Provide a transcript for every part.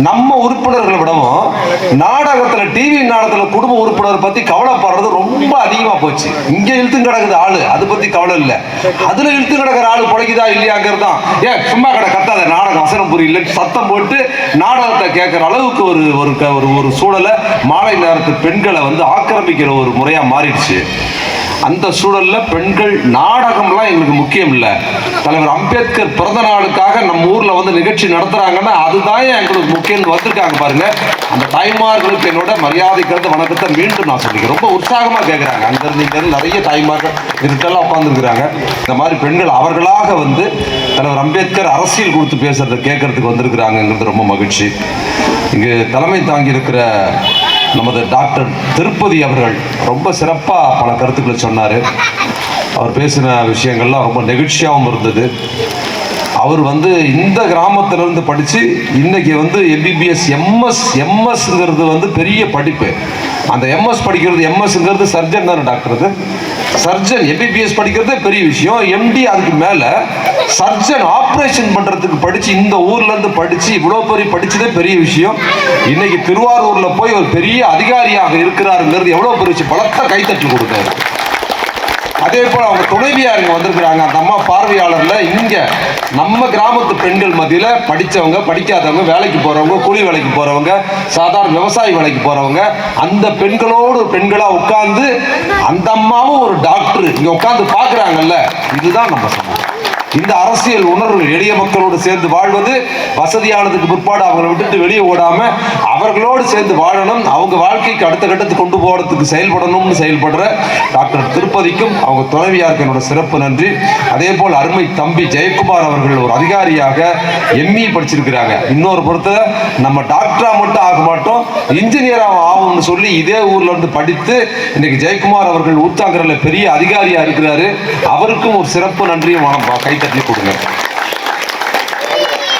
நம்ம உறுப்பினர்களை விடவும் நாடகத்துல டிவி நாடகத்துல குடும்ப உறுப்பினர் பத்தி கவலைப்படுறது ரொம்ப அதிகமா போச்சு. இங்க இழுத்து கிடக்குது ஆளு. அது பத்தி கவலை இல்ல. அதுல இழுத்து கிடக்குற ஆளு பிழைக்குதா இல்லையாங்கிறது தான். ஏன் சும்மா கடை கத்தாத நாடகம் அசனம் புரியல சத்தம் போட்டு நாடகத்தை கேட்கிற அளவுக்கு ஒரு ஒரு க- ஒரு ஒரு சூழலை மாலை நேரத்து பெண்களை வந்து ஆக்கிரமிக்கிற ஒரு முறையா மாறிடுச்சு. அந்த சூழல்ல பெண்கள் நாடகம்லாம் எங்களுக்கு முக்கியம் இல்லை. தலைவர் அம்பேத்கர் பிறந்த நாளுக்காக நம்ம ஊர்ல வந்து நிகழ்ச்சி நடத்துறாங்கன்னா அதுதான் எங்களுக்கு முக்கியம் வந்திருக்காங்க பாருங்க. அந்த தாய்மார்களுக்கு என்னோட மரியாதை கருத்து வணக்கத்தை மீண்டும் நான் சொல்லிக்கிறேன். ரொம்ப உற்சாகமா கேட்குறாங்க அங்க இருந்து இங்க இருந்து நிறைய தாய்மார்கள் இதுக்கெல்லாம் உட்காந்துருக்கிறாங்க இந்த மாதிரி பெண்கள் அவர்களாக வந்து தலைவர் அம்பேத்கர் அரசியல் கொடுத்து பேசுறதை கேட்கறதுக்கு வந்திருக்கிறாங்கிறது ரொம்ப மகிழ்ச்சி. இங்கு தலைமை தாங்கி இருக்கிற நமது டாக்டர் திருப்பதி அவர்கள் ரொம்ப சிறப்பாக பல கருத்துக்களை சொன்னார். அவர் பேசின விஷயங்கள்லாம் ரொம்ப நெகிழ்ச்சியாகவும் இருந்தது. அவர் வந்து இந்த கிராமத்திலிருந்து படித்து இன்றைக்கி வந்து எம்பிபிஎஸ் எம்எஸ் எம்எஸ்ங்கிறது வந்து பெரிய படிப்பு. அந்த எம்எஸ் படிக்கிறது எம்எஸ்ங்கிறது சர்ஜன் தானே டாக்டர் அது? சர்ஜன் எம்பிபிஎஸ் படிக்கிறதே பெரிய விஷயம். எம்டி அதுக்கு மேலே சர்ஜன் ஆப்ரேஷன் பண்ணுறதுக்கு படித்து இந்த ஊர்லேருந்து படித்து இவ்வளோ பெரிய படித்ததே பெரிய விஷயம். இன்னைக்கு திருவாரூரில் போய் ஒரு பெரிய அதிகாரியாக இருக்கிறாருங்கிறது எவ்வளோ பெரிய விஷயம். பலத்த கைத்தட்டி கொடுத்தாரு அதே போல் அவங்க துணைவியார் இங்கே வந்திருக்கிறாங்க. அந்த அம்மா பார்வையாளரில் இங்கே நம்ம கிராமத்து பெண்கள் மத்தியில் படித்தவங்க படிக்காதவங்க வேலைக்கு போகிறவங்க கூலி வேலைக்கு போகிறவங்க சாதாரண விவசாய வேலைக்கு போகிறவங்க அந்த பெண்களோடு பெண்களாக உட்காந்து அந்த அம்மாவும் ஒரு டாக்டர். இங்கே உட்காந்து பார்க்குறாங்கல்ல இதுதான் நம்ம சமூகம். இந்த அரசியல் உணர்வு எளிய மக்களோடு சேர்ந்து வாழ்வது வசதியானதுக்கு பிற்பாடு அவங்களை விட்டுட்டு வெளியே ஓடாம அவர்களோடு சேர்ந்து வாழணும் அவங்க வாழ்க்கைக்கு அடுத்த கட்டத்துக்கு கொண்டு போறதுக்கு செயல்படணும்னு செயல்படுற டாக்டர் திருப்பதிக்கும் அவங்க துணைவியாருக்கு என்னோட சிறப்பு நன்றி. அதே போல் அருமை தம்பி ஜெயக்குமார் அவர்கள் ஒரு அதிகாரியாக எம்இ படிச்சிருக்கிறாங்க. இன்னொரு பொறுத்த நம்ம டாக்டரா மட்டும் ஆக மாட்டோம் இன்ஜினியரா ஆகும்னு சொல்லி இதே ஊர்ல இருந்து படித்து இன்னைக்கு ஜெயக்குமார் அவர்கள் ஊத்தாங்கரில் பெரிய அதிகாரியா இருக்கிறாரு. அவருக்கும் ஒரு சிறப்பு நன்றியும் கை கைத்தட்டி கொடுங்க.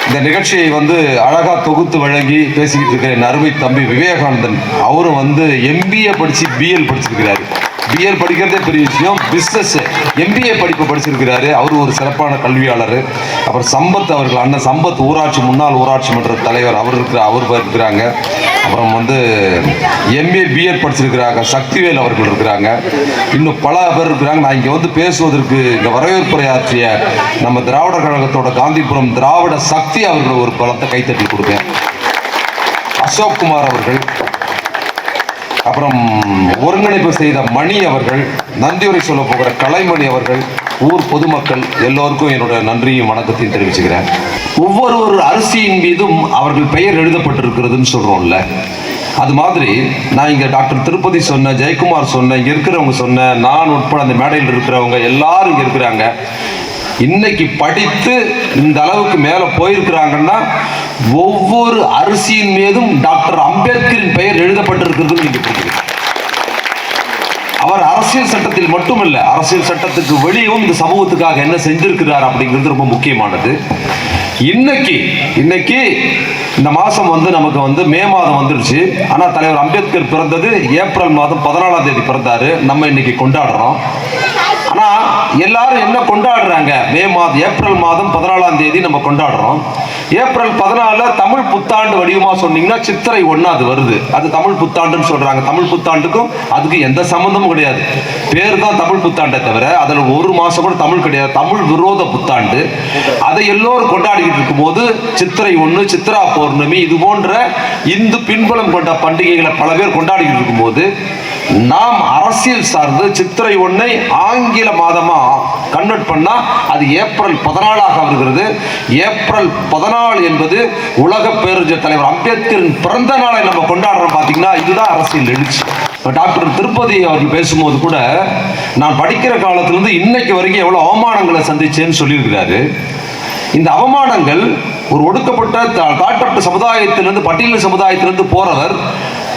இந்த நிகழ்ச்சியை வந்து அழகா தொகுத்து வழங்கி பேசிக்கிட்டு இருக்கிற என் அருமை தம்பி விவேகானந்தன் அவரும் வந்து எம்பிஏ படிச்சு பிஎல் படிச்சிருக்கிறாரு. பிஎல் படிக்கிறதே பெரிய விஷயம். பிஸ்னஸ் எம்பிஏ படிப்பு படிச்சிருக்கிறாரு. அவர் ஒரு சிறப்பான கல்வியாளர். அப்புறம் சம்பத் அவர்கள் அண்ணன் சம்பத் ஊராட்சி முன்னாள் ஊராட்சி மன்ற தலைவர். அவர் இருக்கிற அவர் இருக்கிறாங்க. அப்புறம் வந்து எம்ஏ பிஎட் படிச்சிருக்கிறாங்க. சக்திவேல் அவர்கள் இருக்கிறாங்க. இன்னும் பல பேர் இருக்கிறாங்க. நான் இங்கே வந்து பேசுவதற்கு இங்கே வரவேற்புரையாற்றிய நம்ம திராவிடர் கழகத்தோட காந்திபுரம் திராவிட சக்தி அவர்கள் ஒரு பலத்தை கைத்தட்டி கொடுப்பேன் அசோக் குமார் அவர்கள் அப்புறம் ஒருங்கிணைப்பு செய்த மணி அவர்கள் நன்றியுரை சொல்ல போகிற கலைமணி அவர்கள் ஊர் பொதுமக்கள் எல்லோருக்கும் என்னோட நன்றியும் வணக்கத்தையும் தெரிவிச்சுக்கிறேன். ஒவ்வொரு ஒரு அரிசியின் மீதும் அவர்கள் பெயர் எழுதப்பட்டிருக்கிறதுன்னு சொல்கிறோம்ல அது மாதிரி நான் இங்கே டாக்டர் திருப்பதி சொன்ன ஜெயக்குமார் சொன்ன இங்கே இருக்கிறவங்க சொன்ன நான் உட்பட அந்த மேடையில் இருக்கிறவங்க எல்லாரும் இங்கே இருக்கிறாங்க. இன்னைக்கு படித்து இந்த அளவுக்கு மேல போயிருக்கிறாங்கன்னா ஒவ்வொரு அரிசியின் மீதும் டாக்டர் அம்பேத்கரின் பெயர் எழுதப்பட்டிருக்கிறது நீங்க அவர் அரசியல் சட்டத்தில் மட்டுமல்ல அரசியல் சட்டத்துக்கு வெளியும் இந்த சமூகத்துக்காக என்ன செஞ்சிருக்கிறார் அப்படிங்கிறது ரொம்ப முக்கியமானது. இன்னைக்கு இன்னைக்கு இந்த மாதம் வந்து நமக்கு வந்து மே மாதம் வந்துருச்சு. ஆனால் தலைவர் அம்பேத்கர் பிறந்தது ஏப்ரல் மாதம் பதினாலாம் தேதி பிறந்தாரு. நம்ம இன்னைக்கு கொண்டாடுறோம். எல்லாரும் என்ன கொண்டாடுறாங்க? மே மாதம் ஏப்ரல் மாதம் பதினாலாம் தேதி நம்ம கொண்டாடுறோம். ஏப்ரல் பதினால தமிழ் புத்தாண்டு வடிவமாக சொன்னீங்கன்னா சித்திரை ஒன்று அது வருது. அது தமிழ் புத்தாண்டுன்னு சொல்கிறாங்க தமிழ் புத்தாண்டுக்கும் அதுக்கு எந்த சம்மந்தமும் கிடையாது. பேர் தான் தமிழ் புத்தாண்டை தவிர அதில் ஒரு மாதம் கூட தமிழ் கிடையாது. தமிழ் விரோத புத்தாண்டு. அதை எல்லோரும் கொண்டாடிக்கிட்டு இருக்கும்போது சித்திரை ஒன்று சித்ரா பௌர்ணமி இது போன்ற இந்து பின்புலம் கொண்ட பண்டிகைகளை பல பேர் கொண்டாடிக்கிட்டு இருக்கும்போது நாம் அரசியல் சார்ந்து சித்திரை ஒன்றை ஆங்கில மாதமா கன்வெர்ட் பண்ணா அது ஏப்ரல் பதினாலாக வருகிறது. ஏப்ரல் பதினாலு என்பது உலக பேரறிஞர் தலைவர் அம்பேத்கரின் பிறந்த நாளை நம்ம கொண்டாடுறோம் பாத்தீங்கன்னா இதுதான் அரசியல் எழுச்சி. டாக்டர் திருப்பதி அவர்கள் பேசும்போது கூட நான் படிக்கிற காலத்திலிருந்து இன்னைக்கு வரைக்கும் எவ்வளவு அவமானங்களை சந்திச்சேன்னு சொல்லியிருக்கிறாரு. இந்த அவமானங்கள் ஒரு ஒடுக்கப்பட்ட தா- தாழ்த்தப்பட்ட சமுதாயத்திலிருந்து பட்டியல் சமுதாயத்திலிருந்து போறவர்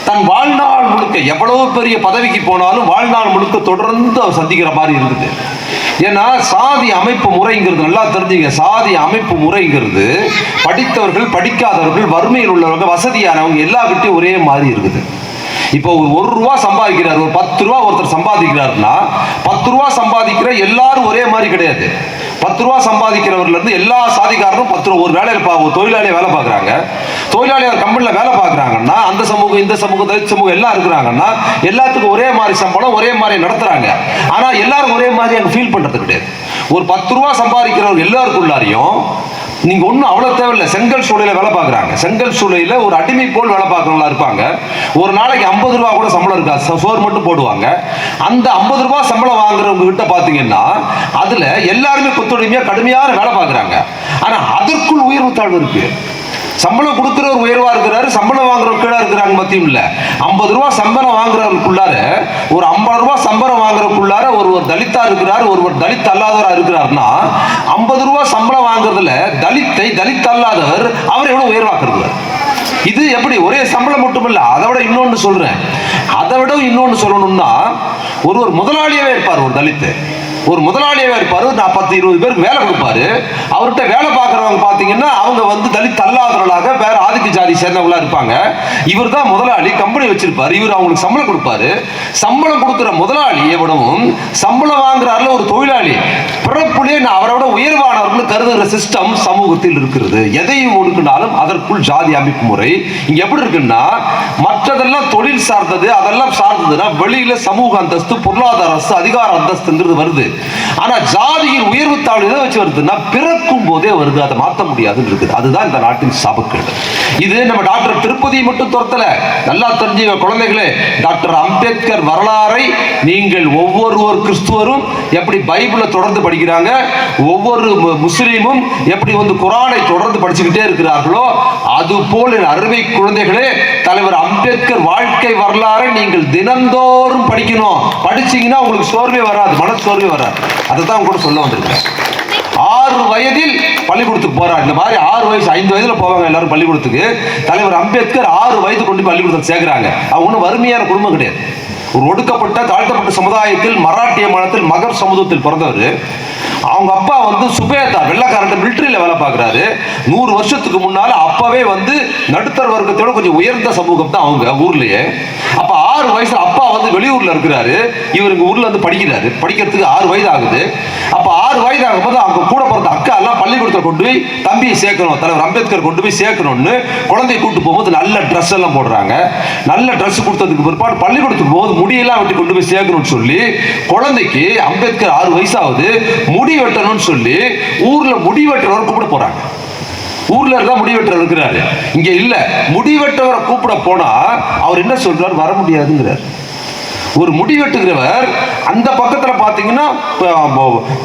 தன் வாழ்நாள் முழுக்க எவ்வளவு பெரிய பதவிக்கு போனாலும் வாழ்நாள் முழுக்க தொடர்ந்து அவர் சந்திக்கிற மாதிரி இருக்குது ஏன்னா சாதி அமைப்பு முறைங்கிறது நல்லா தெரிஞ்சுங்க. சாதி அமைப்பு முறைங்கிறது படித்தவர்கள் படிக்காதவர்கள் வறுமையில் உள்ளவங்க வசதியானவங்க எல்லாருக்கிட்டையும் ஒரே மாதிரி இருக்குது. இப்போ ஒரு ரூபா சம்பாதிக்கிறார் ஒரு பத்து ரூபா ஒருத்தர் சம்பாதிக்கிறாருன்னா பத்து ரூபா சம்பாதிக்கிற எல்லாரும் ஒரே மாதிரி கிடையாது. பத்து ரூபா சம்பாதிக்கிறவர்ல இருந்து எல்லா சாதிக்காரரும் பத்து ரூபா ஒரு வேலையில் பா தொழிலாளியாக தொழிலாளியை வேலை பார்க்குறாங்க. தொழிலாளியார் கம்பெனியில் வேலை பார்க்குறாங்கன்னா அந்த சமூகம் இந்த சமூகம் தலித் சமூகம் எல்லாம் இருக்கிறாங்கன்னா எல்லாத்துக்கும் ஒரே மாதிரி சம்பளம் ஒரே மாதிரி நடத்துகிறாங்க ஆனால் எல்லாரும் ஒரே மாதிரி அங்கே ஃபீல் பண்ணுறது கிடையாது. ஒரு பத்து ரூபா சம்பாதிக்கிறவங்க எல்லாருக்குள்ளாரையும் நீங்க ஒன்றும் அவ்வளோ தேவையில்லை. செங்கல் சூளையில் வேலை பார்க்குறாங்க. செங்கல் சூளையில் ஒரு அடிமை போல் வேலை பார்க்குறவங்களா இருப்பாங்க. ஒரு நாளைக்கு ஐம்பது ரூபா கூட சம்பளம் இருக்காது சோறு மட்டும் போடுவாங்க. அந்த ஐம்பது ரூபா சம்பளம் வாங்குறவங்க கிட்ட பார்த்தீங்கன்னா அதில் எல்லாருமே கொத்துடைமையாக கடுமையான வேலை பார்க்குறாங்க. ஆனால் அதற்குள் உயர்வு தாழ்வு இருக்குது சம்பளம் கொடுக்குறவர் உயர்வா இருக்கிறாரு சம்பளம் வாங்குறவர் கீழா இருக்கிறாங்க மத்தியும் இல்ல ஐம்பது ரூபா சம்பளம் வாங்குறவருக்குள்ளார ஒரு ஐம்பது ரூபா சம்பளம் வாங்குறதுக்குள்ளார ஒருவர் தலித்தா இருக்கிறார் ஒருவர் தலித் அல்லாதவரா இருக்கிறார்னா ஐம்பது ரூபா சம்பளம் வாங்குறதுல தலித்தை தலித் அல்லாதவர் அவர் எவ்வளவு உயர்வாக்குறது இது எப்படி? ஒரே சம்பளம் மட்டும் அதை விட இன்னொன்று சொல்றேன். அதை விட இன்னொன்று சொல்லணும்னா ஒருவர் முதலாளியாவே இருப்பார் ஒரு தலித்து. ஒரு முதலாளியாக இருப்பாரு நான் பத்து இருபது பேருக்கு வேலை கொடுப்பாரு. அவர்கிட்ட வேலை பார்க்குறவங்க பார்த்தீங்கன்னா அவங்க வந்து தலித் அல்லாதவர்களாக வேற ஆதிக்க ஜாதி சேர்ந்தவங்களா இருப்பாங்க. இவர் தான் முதலாளி கம்பெனி வச்சிருப்பாரு. இவர் அவங்களுக்கு சம்பளம் கொடுப்பாரு. சம்பளம் கொடுக்குற முதலாளி விடவும் சம்பளம் வாங்குறாருல ஒரு தொழிலாளி. பிறப்புலேயே நான் அவரோட உயர்வானவர்கள் கருதுகிற சிஸ்டம் சமூகத்தில் இருக்கிறது. எதையும் ஒடுக்கினாலும் அதற்குள் ஜாதி அமைப்பு முறை. இங்க எப்படி இருக்குன்னா மற்றதெல்லாம் தொழில் சார்ந்தது அதெல்லாம் சார்ந்ததுன்னா வெளியில சமூக அந்தஸ்து பொருளாதார அரசு அதிகார அந்தஸ்துங்கிறது வருது. ஆனா ஜாதியின் உயர்வு தாழ்வு எதை வச்சு வருதுன்னா பிறக்கும் போதே வருது அதை மாற்ற முடியாதுன்னு இருக்குது. அதுதான் இந்த நாட்டின் சாபக்கேடு. இது நம்ம டாக்டர் திருப்பதி மட்டும் துரத்தல. நல்லா தெரிஞ்சுங்க குழந்தைகளே. டாக்டர் அம்பேத்கர் வரலாறை நீங்கள் ஒவ்வொருவர் கிறிஸ்துவரும் எப்படி பைபிளை தொடர்ந்து படிக்கிறாங்க ஒவ்வொரு முஸ்லீமும் எப்படி வந்து குரானை தொடர்ந்து படிச்சுக்கிட்டே இருக்கிறார்களோ அது போல் என் அருமை குழந்தைகளே தலைவர் அம்பேத்கர் வாழ்க்கை வரலாறை நீங்கள் தினந்தோறும் படிக்கணும். படிச்சீங்கன்னா உங்களுக்கு சோர்வே வராது மன சோர்வே வராது. அதை தான் கூட சொல்ல வந்திருக்கேன். ஆறு வயதில் பள்ளிக்கூடத்துக்கு போறார் இந்த மாதிரி ஆறு வயசு ஐந்து வயதுல போவாங்க எல்லாரும் பள்ளிக்கூடத்துக்கு. தலைவர் அம்பேத்கர் ஆறு வயது கொண்டு போய் பள்ளிக்கூடத்தில் சேர்க்கிறாங்க. அவங்க ஒன்றும் வறுமையான குடும்பம் கிடையாது. ஒரு ஒடுக்கப்பட்ட தாழ்த்தப்பட்ட சமுதாயத்தில் மராட்டிய மாநிலத்தில் மகர் சமூகத்தில் பிறந்தவர். அவங்க அப்பா வந்து சுபேதார் வெள்ளக்காரன் மிலிட்டரியில வேலை பார்க்குறாரு. நூறு வருஷத்துக்கு முன்னால் அப்பவே வந்து நடுத்தர வர்க்கத்தோட கொஞ்சம் உயர்ந்த சமூகம் தான் அவங்க ஊர்லயே. அப்ப ஆறு வயசு அப்பா வந்து வெளியூர்ல இருக்கிறாரு. இவர் ஊர்ல வந்து படிக்கிறாரு. படிக்கிறதுக்கு ஆறு வயது ஆகுது. அப்ப ஆறு வயது ஆகும்போது அவங்க கூட பிறந்த அக்கா எல்லாம் பள்ளிக்கூடத்தில் கொண்டு போய் தம்பியை சேர்க்கணும். தலைவர் அம்பேத்கர் கொண்டு போய் சேர்க்கணும்னு குழந்தைய கூட்டு போகும்போது நல்ல ட்ரெஸ் எல்லாம் போடுறாங்க. நல்ல ட்ரெஸ் கொடுத்ததுக்கு பிற்பாடு பள்ளிக்கூடத்துக்கு போகும்போது முடியெல்லாம் வெட்டி கொண்டு போய் சேர்க்கணும்னு சொல்லி குழந்தைக்கு அம்பேத்கர் ஆறு வயசாகுது முடி வெட்டணும்னு சொல்லி ஊர்ல முடி வெட்டுறவர் கூப்பிட போறாங்க. ஊர்ல இருந்தா முடி இருக்கிறாரு. இங்க இல்ல முடி வெட்டவரை கூப்பிட போனா அவர் என்ன சொல்றாரு? வர முடியாதுங்கிறார். ஒரு முடிவெட்டுகிறவர் அந்த பக்கத்துல பாத்தீங்கன்னா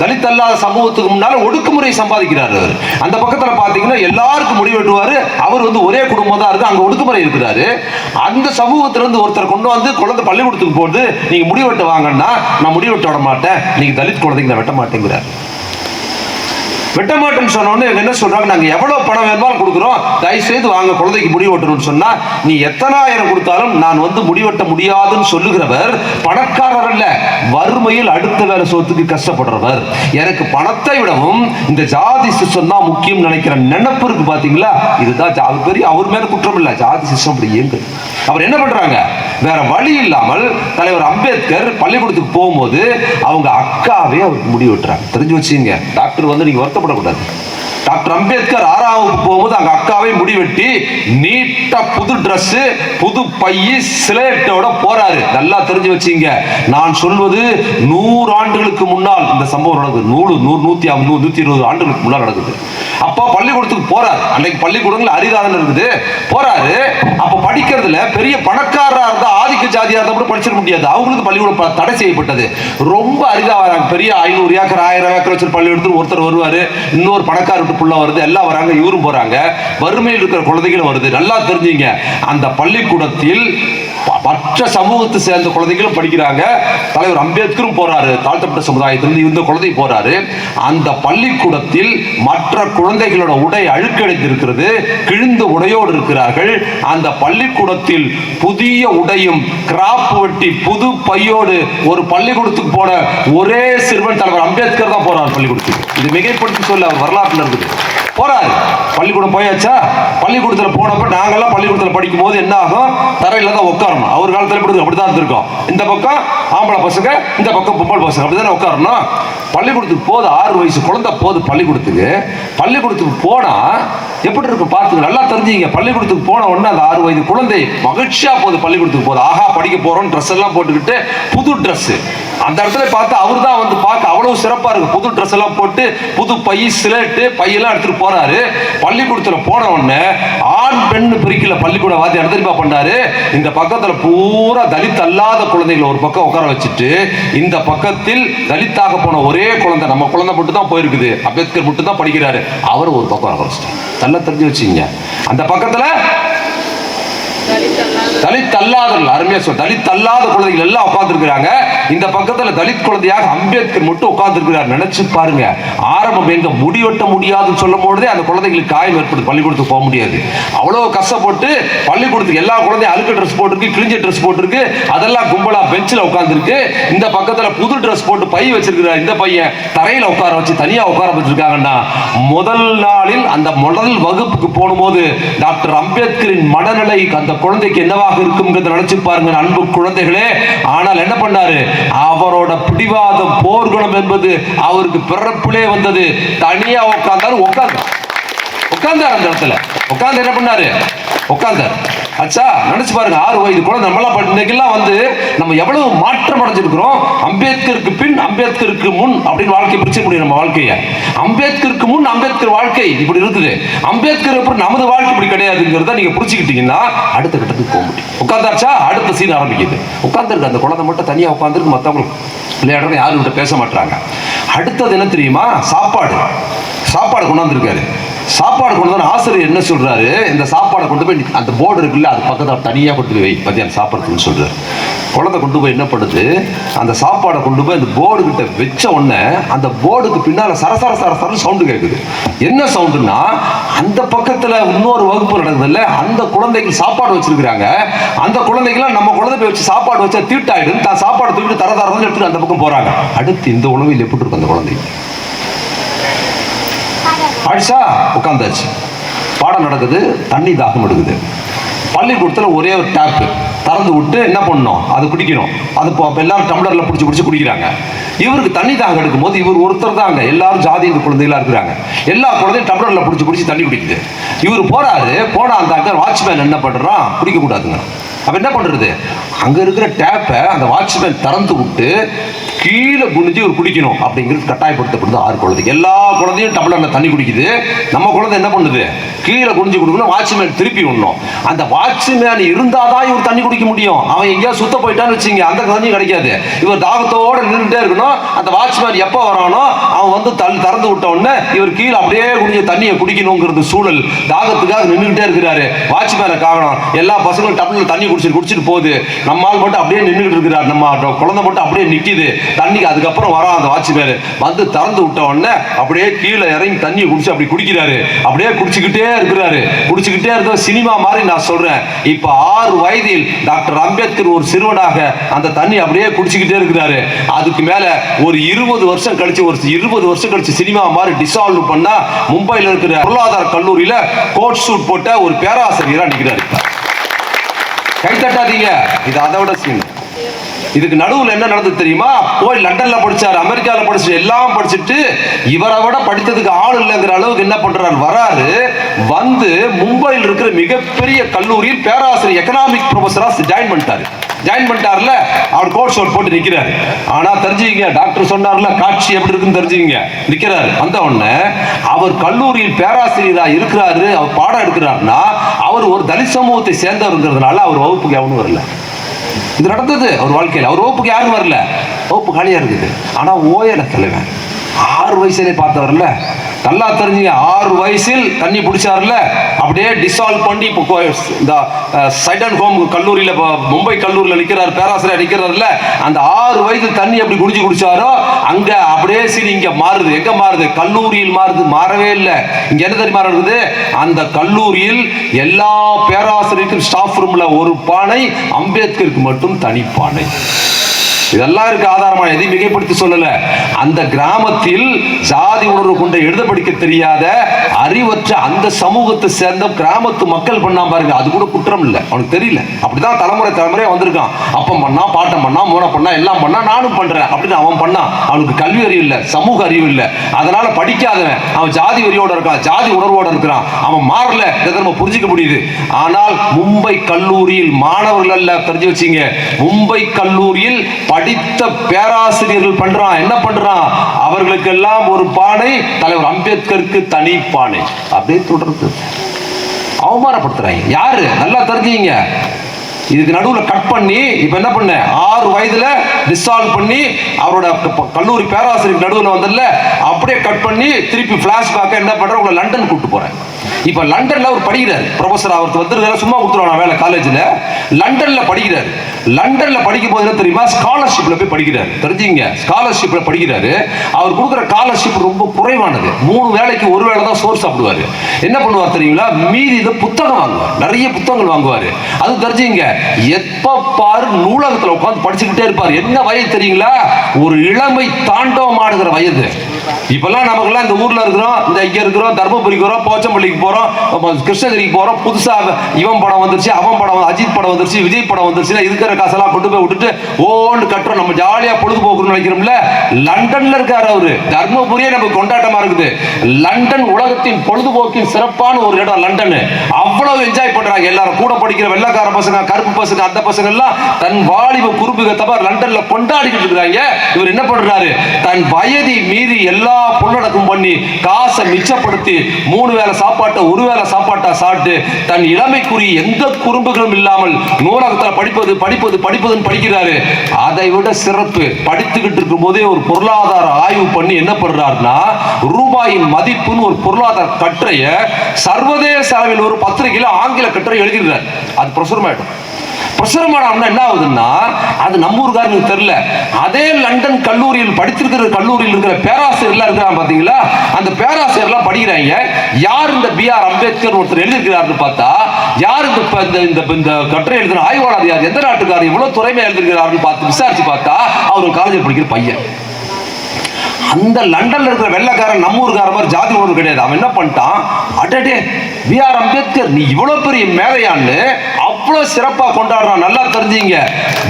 தலித் அல்லாத சமூகத்துக்கு முன்னால ஒடுக்குமுறை சம்பாதிக்கிறார் அவர். அந்த பக்கத்துல பாத்தீங்கன்னா எல்லாருக்கும் முடிவெட்டுவாரு. அவர் வந்து ஒரே குடும்பம் தான் இருக்கு அங்க ஒடுக்குமுறை இருக்கிறாரு. அந்த சமூகத்துல இருந்து ஒருத்தர் கொண்டு வந்து குழந்தை பள்ளிக்கூடத்துக்கு போகுது நீங்க முடிவெட்டு வாங்கன்னா நான் முடி வெட்ட விட மாட்டேன். நீங்க தலித் குழந்தைங்க வெட்ட மாட்டேங்கிறார். வெட்ட மாட்டோம்னு சொன்னோன்னு என்ன சொல்றாங்க? நாங்க எவ்வளவு பணம் வேணுமாலும் கொடுக்குறோம். தயவு செய்து வாங்க குழந்தைக்கு முடி வெட்டணும்னு சொன்னா நீ எத்தனாயிரம் கொடுத்தாலும் நான் வந்து முடி வெட்ட முடியாதுன்னு சொல்லுகிறவர் பணக்காரர் அல்ல வறுமையில் அடுத்த வேலை சொத்துக்கு கஷ்டப்படுறவர். எனக்கு பணத்தை விடவும் இந்த ஜாதி சிஸ்டம் தான் முக்கியம் நினைக்கிற நினைப்பு இருக்கு பாத்தீங்களா? இதுதான் பெரிய அவர் மேல குற்றம் இல்ல. ஜாதி சிஸ்டம் அப்படி இயங்குது. அவர் என்ன பண்றாங்க? வேற வழி இல்லாமல் தலைவர் அம்பேத்கர் பள்ளிக்கூடத்துக்கு போகும்போது அவங்க அக்காவே அவருக்கு முடி வெட்டுறாங்க. தெரிஞ்சு வச்சுங்க டாக்டர் வந்து நீங்க வருத்தப்படக்கூடாது டாக்டர் அம்பேத்கர் ஆறாம் வகுப்பு போகும்போது அங்க அக்காவை முடிவெட்டி நீட்டா புது ட்ரெஸ் புது பைய சிலேட்டோட போறாரு. நல்லா தெரிஞ்சு வச்சுங்க. நான் சொல்வது நூறு ஆண்டுகளுக்கு முன்னால் இந்த சம்பவம் நடக்குது நூறு நூறு நூத்தி ஐம்பது நூத்தி இருபது ஆண்டுகளுக்கு முன்னால் நடக்குது அப்பா பள்ளிக்கூடத்துக்கு போறாரு. அன்னைக்கு பள்ளிக்கூடங்கள் அரிதாதன் இருக்குது. போறாரு. அப்ப படிக்கிறதுல பெரிய பணக்கார ஜாதியாக இருந்தால் கூட படிச்சிட முடியாது. அவங்களுக்கு பள்ளிக்கூடம் தடை செய்யப்பட்டது. ரொம்ப அரிதாக வராங்க. பெரிய ஐநூறு ஏக்கர் ஆயிரம் ஏக்கர் வச்சு பள்ளிக்கூடத்துக்கு ஒருத்தர் வருவார். இன்னொரு பணக்கார வீட்டு புள்ள வருது. எல்லாம் வராங்க. இவரும் போகிறாங்க வறுமையில் இருக்கிற குழந்தைகளும் வருது. நல்லா தெரிஞ்சுங்க. அந்த பள்ளிக்கூடத்தில் மற்ற சமூகத்தை சேர்ந்த குழந்தைகளும் படிக்கிறாங்க. தலைவர் அம்பேத்கரும் போறாரு. தாழ்த்தப்பட்ட சமுதாயத்திலிருந்து இந்த குழந்தை போறாரு. அந்த பள்ளிக்கூடத்தில் மற்ற குழந்தைகளோட உடை அழுக்கடைந்திருக்கிறது. கிழிந்த உடையோடு இருக்கிறார்கள். அந்த பள்ளிக்கூடத்தில் புதிய உடையும் கிராப் வெட்டி புது பையோடு ஒரு பள்ளிக்கூடத்துக்கு போன ஒரே சிறுவன் தலைவர் அம்பேத்கர் தான் போறார் பள்ளிக்கூடத்துக்கு இது மிகைப்படுத்தி சொல்ல அவர் வரலாற்றுல இருக்குது. போறாரு பள்ளிக்கூடம் போயாச்சா? பள்ளிக்கூடத்தில் போனப்ப நாங்கெல்லாம் பள்ளிக்கூடத்தில் படிக்கும் போது என்ன ஆகும் தரையில தான் உட்காரணும் அவர் காலத்தில் எப்படி அப்படிதான் இருந்திருக்கோம். இந்த பக்கம் ஆம்பளை பசங்க இந்த பக்கம் பொம்பளை பசங்க அப்படிதானே உட்காரணும் பள்ளிக்கூடத்துக்கு போது ஆறு வயசு குழந்தை போது பள்ளிக்கூடத்துக்கு. பள்ளிக்கூடத்துக்கு போனா எப்படி இருக்கும் பார்த்துங்க நல்லா தெரிஞ்சுங்க. பள்ளிக்கூடத்துக்கு போன உடனே அந்த ஆறு வயது குழந்தை மகிழ்ச்சியா போகுது பள்ளிக்கூடத்துக்கு போகுது ஆஹா படிக்க போறோம் ட்ரெஸ் எல்லாம் போட்டுக்கிட்டு புது ட்ரெஸ் அந்த இடத்துல பார்த்து அவர் தான் வந்து பார்க்க அவ்வளவு சிறப்பாக இருக்கு. புது ட்ரெஸ் எல்லாம் போட்டு புது பை சிலேட்டு பையெல்லாம் எடுத்துட்டு போறாரு. பள்ளிக்கூடத்தில் போன உடனே ஆண் பெண் பிரிக்கல பள்ளிக்கூட வாத்தி தெரியுமா பண்ணாரு? இந்த பக்கத்தில் பூரா தலித் அல்லாத குழந்தைகளை ஒரு பக்கம் உட்கார வச்சுட்டு இந்த பக்கத்தில் தலித்தாக போன ஒரே குழந்தை நம்ம குழந்தை மட்டும் தான் போயிருக்குது. அம்பேத்கர் மட்டும் தான் படிக்கிறாரு. அவர் ஒரு பக்கம் உட்கார வச்சுட்டார். நல்லா தெரிஞ்சு வச்சுங்க அந்த பக்கத்தில் தலித் அல்லாதவர்கள் அருமையா சொல் தலித் அல்லாத குழந்தைகள் எல்லாம் உட்கார்ந்துருக்கிறாங்க. இந்த பக்கத்துல தலித் குழந்தையாக அம்பேத்கர் மட்டும் உட்கார்ந்துருக்கிறார். நினைச்சு பாருங்க. ஆரம்பம் எங்க முடிவெட்ட முடியாதுன்னு சொல்லும் பொழுதே அந்த குழந்தைகளுக்கு காயம் ஏற்படுது. பள்ளிக்கூடத்துக்கு போக முடியாது. அவ்வளவு கஷ்டப்பட்டு பள்ளிக்கூடத்துக்கு எல்லா குழந்தையும் அழுக்கு ட்ரெஸ் போட்டிருக்கு கிழிஞ்ச ட்ரெஸ் போட்டிருக்கு. அதெல்லாம் கும்பலா பெஞ்சில் உட்கார்ந்துருக்கு. இந்த பக்கத்துல புது ட்ரெஸ் போட்டு பை வச்சிருக்கிறார் இந்த பையன். தரையில உட்கார வச்சு தனியா உட்கார வச்சிருக்காங்கன்னா முதல் நாளில் அந்த முதல் வகுப்புக்கு போகும்போது டாக்டர் அம்பேத்கரின் மனநிலை அந்த குழந்தைக்கு என்னவாக இருக்குங்கிறத நினைச்சு பாருங்க அன்பு குழந்தைகளே. ஆனால் என்ன பண்ணாரு? அவரோட பிடிவாதம் போர்க்குணம் என்பது அவருக்கு பிறப்பிலே வந்தது. தனியா உட்கார்ந்தாரு உட்கார்ந்தார். உட்கார்ந்தார் அந்த இடத்துல. உட்கார்ந்து என்ன பண்ணாரு? உட்கார்ந்தார். அச்சா நினைச்சு பாருங்க ஆறு வயது குழந்தை நம்மளாம் இன்னைக்கெல்லாம் வந்து நம்ம எவ்வளவு மாற்றம் அடைஞ்சிருக்கிறோம்? அம்பேத்கருக்கு பின் அம்பேத்கருக்கு முன் அப்படின்னு வாழ்க்கையை பிரிச்சு முடியும் நம்ம வாழ்க்கையை. அம்பேத்கருக்கு முன் அம்பேத்கர் வாழ்க்கை இப்படி இருக்குது. அம்பேத்கர் அப்புறம் நமது வாழ்க்கை இப்படி கிடையாதுங்கிறத நீங்க புரிச்சுக்கிட்டீங்கன்னா அடுத்த கட்டத்துக்கு போக முடியும். உட்காந்தாச்சா அடுத்த சீன் ஆரம்பிக்குது. உட்காந்துருக்கு அந்த குழந்தை மட்டும் தனியா உட்காந்துருக்கு மற்றவங்களுக்கு விளையாடுறது யாரும் பேச மாட்டாங்க அடுத்தது என்ன தெரியுமா? சாப்பாடு. சாப்பாடு கொண்டாந்துருக்காரு சாப்பாடு கொண்டு வந்து ஆசிரியர் என்ன சொல்றாரு? இந்த சாப்பாடை கொண்டு போய் அந்த போர்டு இருக்குல்ல அது பக்கத்தில் தனியாக கொண்டு போய் வை. மத்தியானம் சாப்பிட்றதுன்னு சொல்றாரு. குழந்தை கொண்டு போய் என்ன பண்ணுது? அந்த சாப்பாடை கொண்டு போய் அந்த போர்டு கிட்ட வச்ச உடனே அந்த போர்டுக்கு பின்னால சரசர சரசர சவுண்டு கேட்குது என்ன சவுண்டுன்னா அந்த பக்கத்தில் இன்னொரு வகுப்பு நடக்குதுல்ல அந்த குழந்தைக்கு சாப்பாடு வச்சிருக்கிறாங்க. அந்த குழந்தைக்கெல்லாம் நம்ம குழந்தை போய் வச்சு சாப்பாடு வச்சா தீட்டாயிடும். தான் சாப்பாடு தூக்கிட்டு தர தரதான் எடுத்துட்டு அந்த பக்கம் போறாங்க. அடுத்து இந்த உணவில் எப்படி இருக்கும் அந்த குழந்தைக்கு? ஆயிடுச்சா உட்காந்தாச்சு பாடம் நடக்குது தண்ணி தாகம் எடுக்குது. பள்ளிக்கூடத்தில் ஒரே ஒரு டேப்பு திறந்து விட்டு என்ன பண்ணணும்? அது குடிக்கணும். அது இப்போ எல்லாரும் டம்ளரில் பிடிச்சி பிடிச்சி குடிக்கிறாங்க. இவருக்கு தண்ணி தாகம் எடுக்கும்போது இவர் ஒருத்தர் தாங்க எல்லாரும் ஜாதி இந்த குழந்தைகளாக இருக்கிறாங்க. எல்லா குழந்தையும் டம்ளரில் பிடிச்சி பிடிச்சி தண்ணி குடிக்குது. இவர் போறாரு. போனா அந்த வாட்ச்மேன் என்ன பண்ணுறான் குடிக்கக்கூடாதுங்க அப்ப என்ன பண்றது? அங்க இருக்கிற டேப்பை அந்த வாட்ச்மேன் திறந்து விட்டு கீழே குனிஞ்சு ஒரு குடிக்கணும் அப்படிங்கிறது கட்டாயப்படுத்தப்படுது ஆறு குழந்தை எல்லா குழந்தையும் டம்ளர்ல தண்ணி குடிக்குது. நம்ம குழந்தை என்ன பண்ணுது? கீழே குனிஞ்சு கொடுக்கணும் வாட்ச்மேன் திருப்பி விடணும். அந்த வாட்ச்மேன் இருந்தாதான் இவர் தண்ணி குடிக்க முடியும். அவன் எங்கேயா சுத்த போயிட்டான்னு வச்சுங்க அந்த குழந்தையும் கிடைக்காது. இவர் தாகத்தோடு நின்றுட்டே இருக்கணும். அந்த வாட்ச்மேன் எப்போ வரானோ அவன் வந்து தள்ளி திறந்து விட்ட உடனே இவர் கீழே அப்படியே குடிஞ்ச தண்ணியை குடிக்கணுங்கிறது சூழல். தாகத்துக்காக நின்றுகிட்டே இருக்கிறாரு. வாட்ச்மேனை காரணம் எல்லா பசங்களும் டப்ல தண்ணி குடிச்சிட்டு குடிச்சிட்டு போகுது. நம்மால் மட்டும் அப்படியே நின்றுக்கிட்டு இருக்கிறார். நம்ம குழந்தை மட்டும் அப்படியே நிற்கிது தண்ணிக்கு அதுக்கப்புறம் வரான் அந்த வாட்ச்மேன் வந்து திறந்து விட்ட உடனே அப்படியே கீழே இறங்கி தண்ணியை குடிச்சு அப்படி குடிக்கிறாரு. அப்படியே குடிச்சுக்கிட்டே இருக்கிறாரு. குடிச்சுக்கிட்டே இருக்க சினிமா மாதிரி நான் சொல்றேன். இப்போ ஆறு வயதில் டாக்டர் அம்பேத்கர் ஒரு சிறுவனாக அந்த தண்ணி அப்படியே குடிச்சுக்கிட்டே இருக்கிறாரு. அதுக்கு மேல ஒரு இருபது வருஷம் கழிச்சு ஒரு இருபது வருஷம் கழிச்சு சினிமா மாதிரி டிசால்வ் பண்ணா மும்பையில் இருக்கிற பொருளாதார கல்லூரியில கோட் சூட் போட்ட ஒரு பேராசிரியராக நிற்கிறாரு கை தட்டாதீங்க. இது அதை விட சீன் இதுக்கு நடுவில் என்ன நடந்தது தெரியுமா? போய் லண்டன்ல படிச்சாரு அமெரிக்கால படிச்சு எல்லாம் படிச்சுட்டு இவரை விட படித்ததுக்கு ஆள் இல்லைங்கிற அளவுக்கு என்ன பண்றாரு? வராரு. வந்து மும்பையில் இருக்கிற மிகப்பெரிய கல்லூரியில் பேராசிரியர் எக்கனாமிக் ப்ரொஃபஸரா ஜாயின் பண்ணிட்டாரு. ஜாயின் பண்ணிட்டார்ல அவர் கோட் ஷோட் போட்டு நிற்கிறார் ஆனால் தெரிஞ்சுக்கங்க டாக்டர் சொன்னார்ல காட்சி எப்படி இருக்குன்னு தெரிஞ்சுக்கங்க. நிற்கிறார் வந்த உடனே அவர் கல்லூரியில் பேராசிரியராக இருக்கிறாரு அவர் பாடம் எடுக்கிறாருன்னா அவர் ஒரு தலித் சமூகத்தை சேர்ந்தவருங்கிறதுனால அவர் வகுப்புக்கு எவனும் வரல. இது நடந்தது அவர் வாழ்க்கையில். அவர் வகுப்புக்கு யாரும் வரல. வகுப்பு காலியாக இருக்குது ஆனால் ஓயலை தலைவன் ஆறு வயசுலேயே பார்த்தவர்ல நல்லா தெரிஞ்சுங்க. ஆறு வயசில் தண்ணி பிடிச்சார்ல அப்படியே டிசால்வ் பண்ணி இப்போ இந்த சைடன் ஹோம் கல்லூரியில் இப்போ மும்பை கல்லூரியில் நிற்கிறார் பேராசிரியர் நிற்கிறார்ல அந்த ஆறு வயது தண்ணி அப்படி குடிச்சு குடிச்சாரோ அங்கே அப்படியே சரி இங்கே மாறுது. எங்கே மாறுது? கல்லூரியில் மாறுது. மாறவே இல்லை. இங்கே என்ன தெரியுமா இருக்குது அந்த கல்லூரியில் எல்லா பேராசிரியருக்கும் ஸ்டாஃப் ரூமில் ஒரு பானை அம்பேத்கருக்கு மட்டும் தனி பானை. இதெல்லாம் இருக்கு ஆதாரமான எதையும் மிகைப்படுத்தி சொல்லல. அந்த கிராமத்தில் ஜாதி உணர்வு கொண்ட எழுத படிக்க தெரியாத அறிவற்ற அந்த சமூகத்தை சேர்ந்த கிராமத்து மக்கள் பண்ணா பாருங்க அது கூட குற்றம் இல்லை. அவனுக்கு தெரியல. அப்படிதான் தலைமுறை தலைமுறையா வந்திருக்கான். அப்பம் பண்ணா பாட்டம் பண்ணா மூனை பண்ணா எல்லாம் பண்ணா நானும் பண்றேன் அப்படின்னு அவன் பண்ணான் அவனுக்கு கல்வி அறிவு இல்லை சமூக அறிவு இல்லை. அதனால படிக்காதவன் அவன் ஜாதி வெறியோட இருக்கான் ஜாதி உணர்வோட இருக்கிறான். அவன் மாறல இதை நம்ம புரிஞ்சுக்க முடியுது. ஆனால் மும்பை கல்லூரியில் மாணவர்கள் அல்ல தெரிஞ்சு வச்சீங்க மும்பை கல்லூரியில் படித்த பேராசிரியர்கள் பண்றான். என்ன பண்றான்? அவர்களுக்கெல்லாம் ஒரு பானை தலைவர் அம்பேத்கருக்கு தனி பானை. அப்படியே தொடர்ந்து. அவமானப்படுத்துறாங்க. யாரு? நல்லா தெரிஞ்சுங்க இதுக்கு நடுவில் கட் பண்ணி இப்ப என்ன பண்ண? ஆறு வயதுல டிசால்வ் பண்ணி அவரோட கல்லூரி பேராசிரியர் நடுவில் வந்ததுல அப்படியே கட் பண்ணி திருப்பி பிளாஷ்பேக்க என்ன பண்ற? உங்களை லண்டன் கூப்பிட்டு போறேன். இப்போ லண்டன்ல அவர் படிக்கிறார். ப்ரொஃபஸர் அவருக்கு வந்து சும்மா கொடுத்துருவாங்க வேலை காலேஜில் லண்டன்ல படிக்கிறார். லண்டன்ல படிக்கும் போது என்ன தெரியுமா? ஸ்காலர்ஷிப்ல போய் படிக்கிறார். தெரிஞ்சுங்க ஸ்காலர்ஷிப்ல படிக்கிறாரு. அவர் கொடுக்குற ஸ்காலர்ஷிப் ரொம்ப குறைவானது. மூணு வேளைக்கு ஒரு வேளை தான் சோர்ஸ் சாப்பிடுவாரு. என்ன பண்ணுவார் தெரியுங்களா? மீதி புத்தகம் வாங்குவார். நிறைய புத்தகங்கள் வாங்குவார். அது தெரிஞ்சுங்க எப்ப பாரு நூலகத்தில் உட்காந்து படிச்சுக்கிட்டே இருப்பார். என்ன வயது தெரியுங்களா? ஒரு இளமை தாண்டவம் ஆடுகிற வயது. இப்பெல்லாம் நமக்குலாம் இந்த ஊர்ல இருக்கிறோம் இந்த இங்க இருக்கிறோம் தர்மபுரிக்கு போறோம் போச்சம்பள்ளிக்கு போறோம் கிருஷ்ணகிரிக்கு போறோம் புதுசா இவன் படம் வந்துருச்சு அவன் படம் அஜித் படம் வந்துருச்சு விஜய் படம் வந்துருச்சு இருக்கிற காசெல்லாம் கொண்டு போய் விட்டுட்டு ஓன்னு கட்டுறோம். நம்ம ஜாலியா பொழுதுபோக்குன்னு நினைக்கிறோம்ல. லண்டன்ல இருக்காரு அவரு. தர்மபுரியே நமக்கு கொண்டாட்டமா இருக்குது. லண்டன் உலகத்தின் பொழுதுபோக்கின் சிறப்பான ஒரு இடம் லண்டன். அவ்வளவு என்ஜாய் பண்றாங்க எல்லாரும். கூட படிக்கிற வெள்ளக்கார பசங்க கருப்பு பசங்க அந்த பசங்க எல்லாம் தன் வாலிப குறும்புகத்தப்ப லண்டன்ல கொண்டாடிக்கிட்டு இருக்காங்க இவர் என்ன பண்றாரு? தன் வயதை மீறி எல்லா எல்லா பொருளடக்கம் பண்ணி காசை மிச்சப்படுத்தி மூணு வேளை சாப்பாட்டை ஒரு வேளை சாப்பாட்டை சாப்பிட்டு தன் இளமைக்குரிய எந்த குறும்புகளும் இல்லாமல் நூலகத்தில் படிப்பது படிப்பது படிப்பதுன்னு படிக்கிறாரு. அதை விட சிறப்பு. படித்துக்கிட்டு இருக்கும் போதே ஒரு பொருளாதார ஆய்வு பண்ணி என்ன பண்றாருன்னா ரூபாயின் மதிப்புன்னு ஒரு பொருளாதார கட்டுரைய சர்வதேச அளவில் ஒரு பத்திரிகையில் ஆங்கில கட்டுரை எழுதிடுறார் அது பிரசுரமாயிடும். பிரசுரமானம்னா என்ன ஆகுதுன்னா அது நம்ம ஊருக்காரங்களுக்கு தெரியல. அதே லண்டன் கல்லூரியில் படித்திருக்கிற கல்லூரியில் இருக்கிற பேராசிரியர்லாம் இருக்கிறாங்க பார்த்தீங்களா அந்த பேராசிரியர்லாம் படிக்கிறாங்க. யார் இந்த பி ஆர் அம்பேத்கர் ஒருத்தர் எழுதியிருக்கிறாருன்னு பார்த்தா யார் இந்த இந்த இந்த இந்த கட்டுரை எழுதுகிற ஆய்வாளர் யார்? எந்த நாட்டுக்காரர்? இவ்வளோ துறைமை எழுதிருக்கிறாருன்னு பார்த்து விசாரிச்சு பார்த்தா அவர் காலேஜில் படிக்கிற பையன். அந்த லண்டன்ல இருக்கிற வெள்ளைக்காரன் நம்ம ஊருக்கார மாதிரி ஜாதி உணர்வு கிடையாது. அவன் என்ன பண்ணிட்டான்? அடடே பி ஆர் அம்பேத்கர் நீ இவ்வளோ பெரிய மேதையான்னு அவ்வளோ சிறப்பாக கொண்டாடுறான் நல்லா தெரிஞ்சீங்க.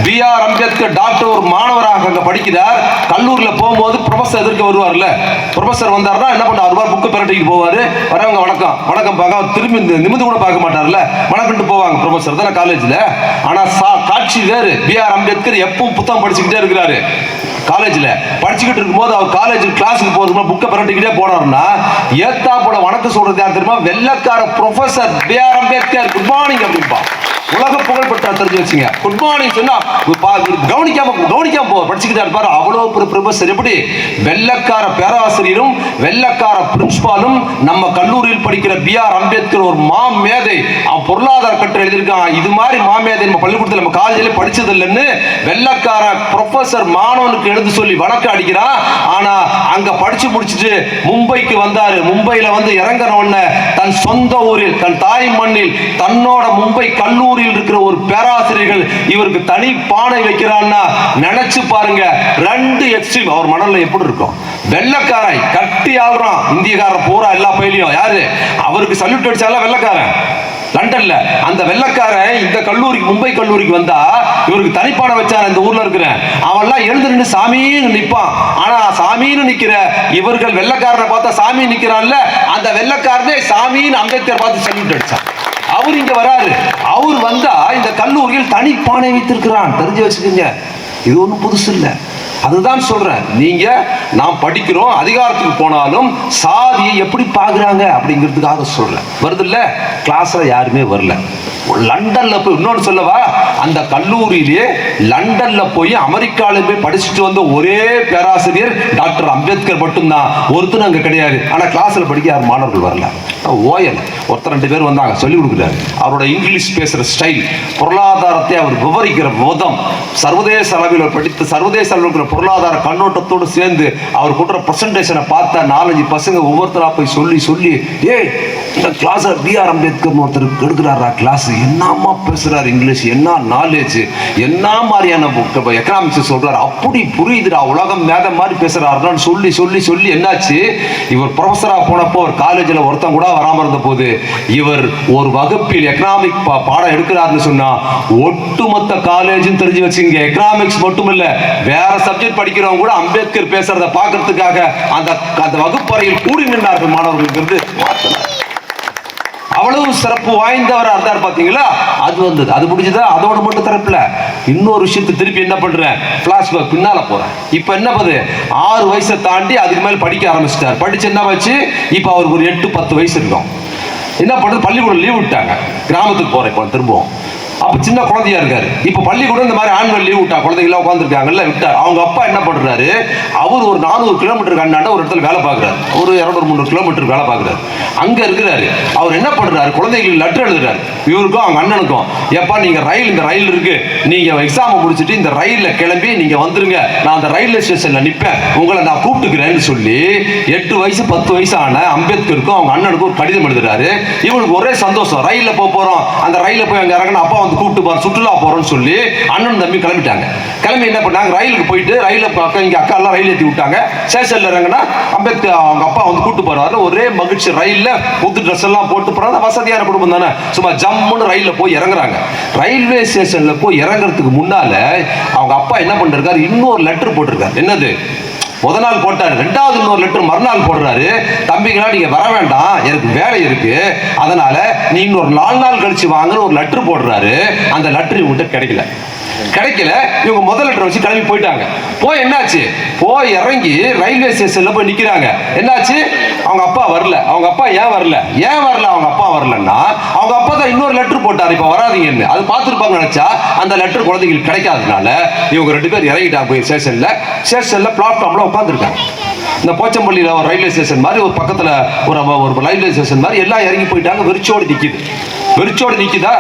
பி ஆர் அம்பேத்கர் டாக்டர் ஒரு மாணவராக அங்கே படிக்கிறார். கல்லூரியில் போகும்போது ப்ரொஃபஸர் எதிர்க்க வருவார்ல. ப்ரொஃபசர் வந்தார்னா என்ன பண்ணுவார் வருவார் புக்கு பிரட்டிட்டு போவார். வரவங்க வணக்கம். வணக்கம் பார்க்க அவர் திரும்பி இந்த நிமிந்து கூட பார்க்க மாட்டார்ல வணக்கம்ட்டு போவாங்க ப்ரொஃபஸர் தானே காலேஜில் ஆனால் சா- காட்சி வேறு. பி ஆர் அம்பேத்கர் எப்பவும் புத்தகம் படிச்சுக்கிட்டே இருக்கிறாரு. காலேஜில் படிச்சுக்கிட்டு இருக்கும்போது அவர் காலேஜ் கிளாஸுக்கு போறதுக்கு புக்கை பிரட்டிக்கிட்டே போனாருன்னா ஏத்தா போல வணக்கம் சொல்கிறது யார் தெரியுமா? வெள்ளக்கார professor B R Ambedkar. Good morning அப்படின்பா உலக புகழ்பெற்ற தெரிஞ்சு வச்சுங்க குட் மார்னிங் சொன்னா பா- கவனிக்காம கவனிக்காம போ படிச்சுக்கிட்டா இருப்பாரு அவ்வளவு பெரிய ப்ரொஃபசர் எப்படி வெள்ளக்கார பேராசிரியரும் வெள்ளக்கார பிரின்சிபாலும் நம்ம கல்லூரியில் படிக்கிற பி ஆர் அம்பேத்கர் ஒரு மா மேதை அவன் பொருளாதார கட்டுரை எழுதியிருக்கான். இது மாதிரி மாமேதை நம்ம பள்ளிக்கூடத்தில் நம்ம காலேஜில் படிச்சது இல்லைன்னு வெள்ளக்கார ப்ரொஃபசர் மாணவனுக்கு எழுந்து சொல்லி வழக்கு அடிக்கிறான். ஆனா அங்க படிச்சு முடிச்சிட்டு மும்பைக்கு வந்தாரு. மும்பையில வந்து இறங்குற உடனே தன் சொந்த ஊரில் தன் தாய் மண்ணில் தன்னோட மும்பை கல்லூரி பகுதியில் இருக்கிற ஒரு பேராசிரியர்கள் இவருக்கு தனி பானை வைக்கிறான்னா நினைச்சு பாருங்க ரெண்டு எக்ஸ்ட்ரீம் அவர் மனநிலை எப்படி இருக்கும்? வெள்ளக்காரன் கட்டி ஆடுறான் இந்தியக்காரன் பூரா எல்லா பயிலையும். யாரு? அவருக்கு சல்யூட் அடிச்சால வெள்ளக்காரன். லண்டன்ல. அந்த வெள்ளக்காரன் இந்த கல்லூரிக்கு மும்பை கல்லூரிக்கு வந்தா இவருக்கு தனிப்பான வச்சார் இந்த ஊர்ல இருக்கிறேன். அவன்லாம் எழுந்து நின்று சாமின்னு நிப்பான். ஆனா சாமின்னு நிக்கிற இவர்கள் வெள்ளக்காரனை பார்த்தா சாமி நிக்கிறான்ல அந்த வெள்ளக்காரனே சாமின்னு அம்பேத்கர் பார்த்து சல்யூட் அடிச்சான். அவர் இங்க வராரு. அவர் வந்தா இந்த கல்லூரியில் தனிப்பானை வைத்திருக்கிறான். தெரிஞ்சு வச்சுக்கோங்க. இது ஒன்றும் புதுசு இல்லை. அதுதான் சொல்றேன். நீங்க நாம் படிக்கிறோம் அதிகாரத்துக்கு போனாலும் சாதியை எப்படி பாக்குறாங்க அப்படிங்கிறதுக்காக சொல்றேன். வருது இல்ல கிளாஸ்ல யாருமே வரல. லண்டன்ல போய் இன்னொன்னு சொல்லவா? அந்த கல்லூரியிலே லண்டன்ல போய் அமெரிக்கால போய் படிச்சுட்டு வந்த ஒரே பேராசிரியர் டாக்டர் அம்பேத்கர் மட்டும்தான். ஒருத்தர் அங்க கிடையாது. ஆனா கிளாஸ்ல படிக்க யார் மாணவர்கள் வரல. ஓயல். ஒருத்தர் ரெண்டு பேர் வந்தாங்க. சொல்லி கொடுக்குறாரு. அவரோட இங்கிலீஷ் பேசுற ஸ்டைல் பொருளாதாரத்தை அவர் விவரிக்கிற விதம் சர்வதேச அளவில் படித்து சர்வதேச அளவில் பொருளாதார கண்ணோட்டத்தோடு சேர்ந்து அவர் கொடுக்குற ப்ரெசன்டேஷனை பார்த்தா நாலஞ்சு பசங்க ஒவ்வொருத்தரா போய் சொல்லி சொல்லி ஏய் இந்த கிளாஸை பிஆர் அம்பேத்கர் ஒருத்தர் எடுக்கிறாரா கிளாஸ் என்னமா பேசுறாரு இங்கிலீஷ்? என்ன நாலேஜ் என்ன மாதிரியான புக் எக்கனாமிக்ஸ் சொல்றாரு அப்படி புரியுதுடா உலகம் மேத மாதிரி பேசுறாருன்னு சொல்லி சொல்லி சொல்லி என்னாச்சு? இவர் ப்ரொஃபஸராக போனப்போ ஒரு காலேஜில் ஒருத்தன் கூட வராமல் இருந்த போது இவர் ஒரு வகுப்பில் எக்கனாமிக் பாடம் எடுக்கிறாருன்னு சொன்னா ஒட்டுமொத்த காலேஜும் தெரிஞ்சு வச்சுங்க எக்கனாமிக்ஸ் மட்டும் இல்ல வேற சப்ஜெக்ட் படிக்கிறவங்க கூட அம்பேத்கர் பேசுறத பார்க்கறதுக்காக அந்த அந்த வகுப்பறையில் கூடி நின்றார்கள் மாணவர்களுக்கு அவ்வளவு சிறப்பு வாய்ந்தவராக இருந்தார் பார்த்தீங்களா அது வந்தது. அது முடிஞ்சதா? அதோட மட்டும் தரப்புல இன்னொரு விஷயத்தை திருப்பி என்ன பண்ணுறேன் ஃப்ளாஷ்பேக் பின்னால் போகிறேன் இப்போ என்ன பண்ணுது ஆறு வயசை தாண்டி அதுக்கு மேலே படிக்க ஆரம்பிச்சிட்டார். படிச்சு என்ன வச்சு இப்போ அவருக்கு ஒரு எட்டு பத்து வயசு இருக்கும். என்ன பண்ணுறது பள்ளிக்கூடம் லீவ் விட்டாங்க. கிராமத்துக்கு போகிறேன் இப்போ திரும்பவும். அப்ப சின்ன குழந்தையா இருக்காரு. இப்ப பள்ளிக்கூடம் இந்த மாதிரி ஆண்கள் லீவ் விட்டா குழந்தைகள்லாம் உட்காந்துருக்காங்கல்ல விட்டார். அவங்க அப்பா என்ன பண்றாரு? அவர் ஒரு நானூறு கிலோமீட்டருக்கு அண்ணாண்ட ஒரு இடத்துல வேலை பார்க்குறாரு. ஒரு இரநூறு முந்நூறு கிலோமீட்டர் வேலை பார்க்குறாரு. அங்க இருக்கிறாரு. அவர் என்ன பண்றாரு? குழந்தைகளுக்கு லெட்டர் எழுதுறாரு. இவருக்கும் அவங்க அண்ணனுக்கும் ஏப்பா நீங்க ரயில் இந்த ரயில் இருக்கு. நீங்க எக்ஸாம் முடிச்சுட்டு இந்த ரயில்ல கிளம்பி நீங்க வந்துருங்க. நான் அந்த ரயில்வே ஸ்டேஷன்ல நிப்பேன். உங்களை நான் கூப்பிட்டுக்கிறேன்னு சொல்லி எட்டு வயசு பத்து வயசு ஆன அம்பேத்கருக்கும் அவங்க அண்ணனுக்கும் ஒரு கடிதம் எழுதுறாரு. இவனுக்கு ஒரே சந்தோஷம். ரயில்ல போக போறோம். அந்த ரயில்ல போய் அங்க இறங்கின அப்பா கூப்பிட்டு போற சுற்றுலா போறோம்னு சொல்லி அண்ணன் தம்பி கிளம்பிட்டாங்க. கிளம்பி என்ன பண்ணாங்க? ரயிலுக்கு போயிட்டு ரயில அக்கா இங்க அக்கா எல்லாம் ரயில் ஏற்றி விட்டாங்க. ஸ்டேஷன்ல இறங்கினா அம்பேத்கர் அவங்க அப்பா வந்து கூட்டு போறாரு. ஒரே மகிழ்ச்சி ரயில்ல புது ட்ரெஸ் எல்லாம் போட்டு போறாங்க வசதியான குடும்பம் தானே. சும்மா ஜம்முன்னு ரயில்ல போய் இறங்குறாங்க. ரயில்வே ஸ்டேஷன்ல போய் இறங்குறதுக்கு முன்னால அவங்க அப்பா என்ன பண்ணிருக்காரு? இன்னொரு லெட்டர் போட்டிருக்காரு. என்னது? முத நாள் போட்டாரு. ரெண்டாவது இன்னொரு லெட்டர் மறுநாள் போடுறாரு. தம்பிங்களா நீங்க வர வேண்டாம். எனக்கு வேலை இருக்கு. அதனால நீ இன்னொரு நாலு நாள் கழிச்சு வாங்கன்னு ஒரு லெட்டர் போடுறாரு. அந்த லெட்டர் இவங்ககிட்ட கிடைக்கல. கிடைக்கல. இவங்க முதல் லெட்டர் வச்சு கிளம்பி போயிட்டாங்க. போய் என்னாச்சு? போய் இறங்கி ரயில்வே ஸ்டேஷன்ல போய் நிக்கிறாங்க. என்னாச்சு? அவங்க அப்பா வரல. அவங்க அப்பா ஏன் வரல? ஏன் வரல? அவங்க அப்பா வரலன்னா அவங்க அப்பா தான் இன்னொரு லெட்டர் போட்டார். இப்ப வராதீங்கன்னு. அது பார்த்துருப்பாங்க நினைச்சா அந்த லெட்டர் குழந்தைங்களுக்கு கிடைக்காதனால இவங்க ரெண்டு பேர் இறங்கிட்டாங்க போய் ஸ்டேஷன்ல. ஸ்டேஷன்ல பிளாட்ஃபார்ம்ல உட்காந்துருக்காங்க இந்த போச்சம்பள்ளியில் ஒரு ரயில்வே ஸ்டேஷன் மாதிரி ஒரு பக்கத்தில் ஒரு ஒரு ரயில்வே ஸ்டேஷன் மாதிரி எல்லாம் இறங்கி போயிட்டாங்க. வெறிச்சோடு நிற்கிது வெறிச்சோடு நிற்கிதா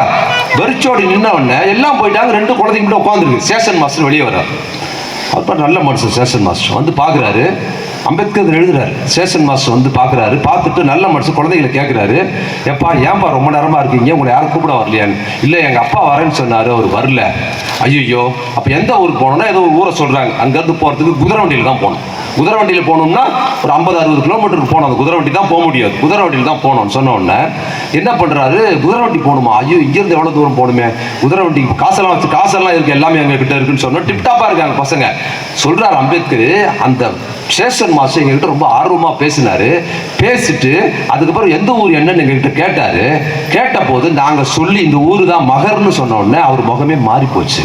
வெறிச்சோடு நின்ன உடனே எல்லாம் போயிட்டாங்க. ரெண்டு குழந்தைங்க மட்டும் உட்காந்துருக்கு ஸ்டேஷன் மாஸ்டர் வெளியே வர்றாரு. அப்போ நல்ல மனுஷன் சேஷன் மாஸ்டர். வந்து பார்க்குறாரு அம்பேத்கர் எழுதுறாரு. சேஷன் மாஸ்டர் வந்து பார்க்குறாரு பார்த்துட்டு நல்ல மனுஷன் குழந்தைகளை கேட்குறாரு எப்பா ஏன்பா ரொம்ப நேரமாக இருக்கீங்க? உங்களை யாரும் கூப்பிட வரலையான்னு. இல்லை எங்கள் அப்பா வரேன்னு சொன்னார். அவர் வரல. ஐயோ அப்போ எந்த ஊருக்கு போனோன்னா ஏதோ ஒரு ஊரை சொல்கிறாங்க அங்கேருந்து போகிறதுக்கு குதிரை வண்டியில் தான் போகணும். குதிரை வண்டியில் போகணும்னா ஒரு ஐம்பது அறுபது கிலோமீட்டருக்கு போகணும். அந்த குதிரை வண்டி தான் போக முடியாது. குதிரை வண்டியில் தான் போகணும்னு சொன்ன உடனே என்ன பண்ணுறாரு குதிரை வண்டி போகணுமா? ஐயோ இங்கேருந்து எவ்வளோ தூரம் போகணுமே? குதிரை வண்டி காசெல்லாம் வச்சு காசெல்லாம் இருக்குது எல்லாமே எங்கள் கிட்ட இருக்குன்னு சொன்னோம் டிப்டாப்பாக இருக்காங்க பசங்க. சொல்கிறார் அம்பேத்கர் அந்த ஸ்டேஷன் மாஸ்டர் எங்ககிட்ட ரொம்ப ஆர்வமாக பேசினாரு. பேசிட்டு அதுக்கப்புறம் எந்த ஊர் என்னன்னு எங்ககிட்ட கேட்டார். கேட்ட போது நாங்கள் சொல்லி இந்த ஊர் தான் மகர்னு சொன்ன உடனே அவர் முகமே மாறி போச்சு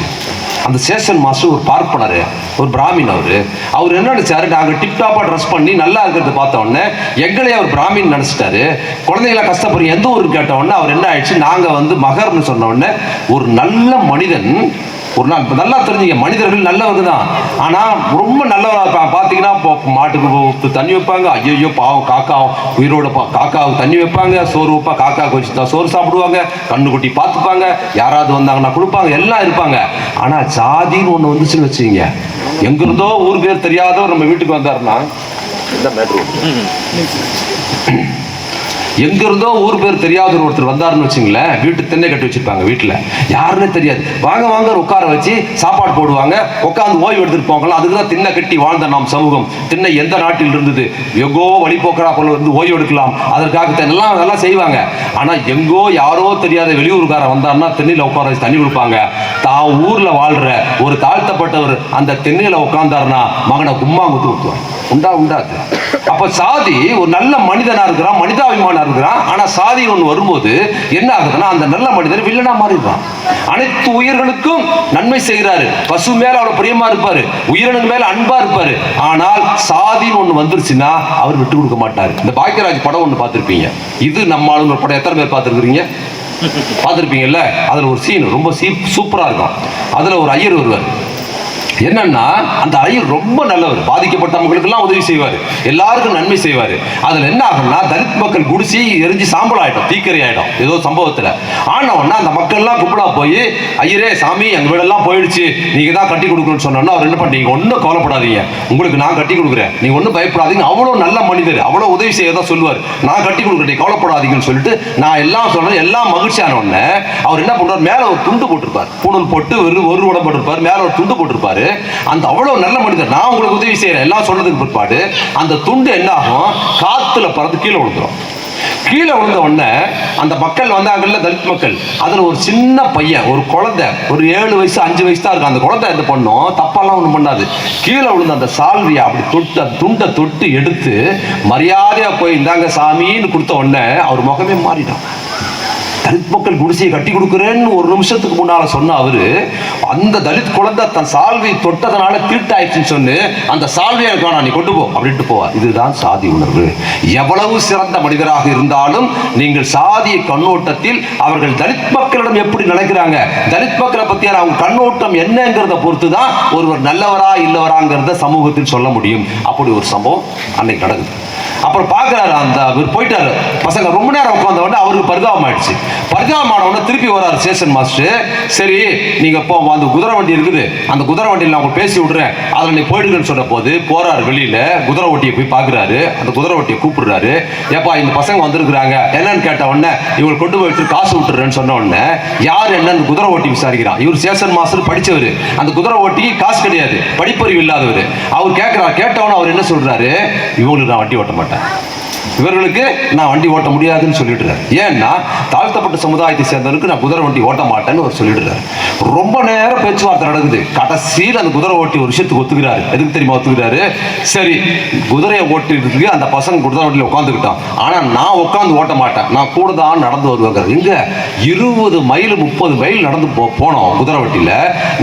அந்த சேஷன் மாஸ்டர் ஒரு பார்ப்பனர் ஒரு பிராமின் அவர் அவர் என்ன நினச்சாரு? நாங்கள் டிப்டாப்பாக ட்ரெஸ் பண்ணி நல்லா இருக்கிறத பார்த்த உடனே எங்களையே அவர் பிராமின் நினச்சிட்டாரு. குழந்தைங்கள கஷ்டப்படுற எந்த ஊருக்கு கேட்ட உடனே அவர் என்ன ஆயிடுச்சு? நாங்கள் வந்து மகர்னு சொன்ன உடனே ஒரு நல்ல மனிதன் ஒரு நாள் இப்போ நல்லா தெரிஞ்சுங்க மனிதர்கள் நல்லவங்க தான் ஆனால் ரொம்ப நல்லவரா இருப்பாங்க இப்போ மாட்டுக்கு தண்ணி வைப்பாங்க. ஐயோ பாவம் காக்கா உயிரோட பா- காக்காவுக்கு தண்ணி வைப்பாங்க. சோறு வைப்பா காக்காவுக்கு வச்சு தான் சோறு சாப்பிடுவாங்க. கண்ணுக்குட்டி பார்த்துப்பாங்க யாராவது வந்தாங்கன்னா கொடுப்பாங்க. எல்லாம் இருப்பாங்க. ஆனால் ஜாதின்னு ஒன்று வந்துச்சுன்னு வச்சுங்க எங்கிருந்தோ ஊர் பேர் தெரியாதவர் நம்ம வீட்டுக்கு வந்தாருன்னா இந்த மேட்ரு எங்க இருந்தோ ஊர் பேர் தெரியாத ஒருத்தர் வந்தாருன்னு வச்சுங்களேன் வீட்டு திண்ணை கட்டி வச்சிருப்பாங்க வீட்டில். யாருன்னே தெரியாது. வாங்க வாங்க உட்கார வச்சு சாப்பாடு போடுவாங்க. உட்காந்து ஓய்வு எடுத்துட்டு போங்களா அதுக்கு தான் திண்ணை கட்டி வாழ்ந்த நாம் சமூகம். திண்ணை எந்த நாட்டில் இருந்தது? எங்கோ வழிபோக்கரா போல இருந்து ஓய்வு எடுக்கலாம். அதற்காக எல்லாம் அதெல்லாம் செய்வாங்க. ஆனால் எங்கோ யாரோ தெரியாத வெளியூருக்காரன் வந்தாருன்னா தென்னையில் உட்கார வச்சு தண்ணி கொடுப்பாங்க. தான் ஊரில் வாழ்ற ஒரு தாழ்த்தப்பட்டவர் அந்த தென்னையில் உட்கார்ந்தாருன்னா மகனை கும்மா குத்து ஊற்றுவாங்க உண்டா உண்டாது அப்ப சாதி ஒரு நல்ல மனிதனா இருக்கிறான் மனிதாபிமானா இருக்கிறான். ஆனா சாதி ஒன்று வரும்போது என்ன ஆகுதுன்னா அந்த நல்ல மனிதன் வில்லனா மாறிடுறான் அனைத்து உயிர்களுக்கும் நன்மை செய்கிறாரு. பசு மேல அவ்வளவு பிரியமா இருப்பாரு. உயிரினங்க மேல அன்பா இருப்பாரு. ஆனால் சாதின்னு ஒண்ணு வந்துருச்சுன்னா அவர் விட்டு கொடுக்க மாட்டாரு. இந்த பாக்கியராஜ் படம் ஒண்ணு பார்த்திருப்பீங்க. இது நம்ம ஆளுங்க படம் எத்தனை பேர் பார்த்துருக்குறீங்க? பார்த்துருப்பீங்கல்ல? அதுல ஒரு சீன் ரொம்ப சீப் சூப்பரா இருக்கும். அதுல ஒரு ஐயர் வருவார். என்னன்னா அந்த ஐயர் ரொம்ப நல்லவர். பாதிக்கப்பட்ட எல்லாம் உதவி செய்வார். எல்லாருக்கும் நன்மை செய்வார். அதில் என்ன ஆகும்னா தலித் மக்கள் குடிசி எரிஞ்சு சாம்பல் ஆயிடும் தீக்கரை ஆயிடும். ஏதோ சம்பவத்தில். ஆன அந்த அந்த மக்கள்லாம் கும்பலா போய் ஐயரே சாமி எங்க வீடெல்லாம் போயிடுச்சு. நீங்க தான் கட்டி கொடுக்கணும்னு சொன்னோன்னா அவர் என்ன பண்ணீங்க? ஒன்றும் கவலைப்படாதீங்க. உங்களுக்கு நான் கட்டி கொடுக்குறேன். நீங்க ஒன்றும் பயப்படாதீங்க. அவ்வளோ நல்ல மனிதர். அவ்வளோ உதவி செய்ய தான் சொல்லுவார். நான் கட்டி கொடுக்குறேன். கவலைப்படாதீங்கன்னு சொல்லிட்டு நான் எல்லாம் சொல்றேன் எல்லாம் மகிழ்ச்சியான உடனே அவர் என்ன பண்ணுவார் மேல ஒரு துண்டு போட்டிருப்பார். பூணல் போட்டு ஒரு ஒரு உடம்பு போட்டிருப்பார். மேல ஒரு துண்டு போட்டிருப்பாரு. அந்த அவ்வளவு நல்ல மனிதர். நான் உங்களுக்கு உதவி செய்யறேன் எல்லாம் சொன்னதுக்கு பிற்பாடு அந்த துண்டு என்ன ஆகும் பறந்து கீழே விழுந்துடும் கீழே விழுந்த உடனே அந்த மக்கள் வந்தாங்கல்ல தலித் மக்கள். அதுல ஒரு சின்ன பையன் ஒரு குழந்தை ஒரு ஏழு வயசு அஞ்சு வயசு தான் இருக்கும் அந்த குழந்தை என்ன பண்ணும்? தப்பெல்லாம் ஒண்ணும் பண்ணாது. கீழே விழுந்த அந்த சால்வியை அப்படி தொட்டு அந்த துண்டை தொட்டு எடுத்து மரியாதையா போய் இந்தாங்க சாமின்னு கொடுத்த உடனே அவர் முகமே மாறிடும் தலித் மக்கள் குடிசையை கட்டி கொடுக்குறேன்னு ஒரு நிமிஷத்துக்கு முன்னால சொன்ன அவரு அந்த தலித் குழந்தை தன் சால்வை தொட்டதனால திருட்டாயிடுச்சுன்னு சொன்னு அந்த சால்வையை எனக்கு வேணாம் நீ கொண்டு போ அப்படின்ட்டு போவார். இதுதான் சாதி உணர்வு. எவ்வளவு சிறந்த மனிதராக இருந்தாலும் நீங்கள் சாதிய கண்ணோட்டத்தில் அவர்கள் தலித் மக்களிடம் எப்படி நினைக்கிறாங்க தலித் மக்களை பத்தியான அவங்க கண்ணோட்டம் என்னங்கிறத பொறுத்து தான் ஒருவர் நல்லவரா இல்லவராங்கிறத சமூகத்தில் சொல்ல முடியும். அப்படி ஒரு சம்பவம் அன்னைக்கு நடக்குது. அப்புறம் பார்க்குறாரு அந்த அவர் போயிட்டாரு. பசங்க ரொம்ப நேரம் உட்காந்த உடனே அவருக்கு பரிதாபம் ஆயிடுச்சு. பரிதாபம் ஆன உடனே திருப்பி வராரு ஸ்டேஷன் மாஸ்டர். சரி நீங்க இப்போ அந்த குதிரை வண்டி இருக்குது. அந்த குதிரை வண்டியில் நான் உங்களுக்கு பேசி விடுறேன் அதில் நீ போயிடுங்கன்னு சொன்ன போது போறாரு வெளியில. குதிரை ஓட்டியை போய் பார்க்குறாரு. அந்த குதிரை ஓட்டியை கூப்பிடுறாரு. ஏப்பா இந்த பசங்க வந்திருக்கிறாங்க. என்னன்னு கேட்ட உடனே இவங்க கொண்டு போய் வச்சு காசு விட்டுறேன்னு சொன்ன உடனே யார் என்னன்னு குதிரை ஓட்டி விசாரிக்கிறான். இவர் ஸ்டேஷன் மாஸ்டர் படித்தவர் அந்த குதிரை ஓட்டி காசு கிடையாது. படிப்பறிவு இல்லாதவர். அவர் கேட்கிறார். கேட்டவன அவர் என்ன சொல்றாரு? இவங்களுக்கு நான் வண்டி ஓட்ட மாட்டேன். back. இவர்களுக்கு நான் வண்டி ஓட்ட முடியாதுன்னு சொல்லிடுறாரு. ஏன்னா தாழ்த்தப்பட்ட சமுதாயத்தை சேர்ந்தவருக்கு நான் குதிரை வண்டி ஓட்ட மாட்டேன்னு அவர் சொல்லிடுறாரு. ரொம்ப நேரம் பேச்சுவார்த்தை நடக்குது. கடைசியில் அந்த குதிரை ஓட்டி ஒரு விஷயத்துக்கு ஒத்துக்கிறாரு. எதுக்கு தெரியுமா ஒத்துக்கிறாரு? சரி குதிரையை ஓட்டிருக்கு அந்த பசங்க குதிரை வண்டியில் உட்காந்துக்கிட்டான் ஆனால் நான் உட்காந்து ஓட்ட மாட்டேன். நான் கூட தான் நடந்து வருவாங்க. இங்க இருபது மைல் முப்பது மைல் நடந்து போ போனோம் குதிரை வண்டியில்.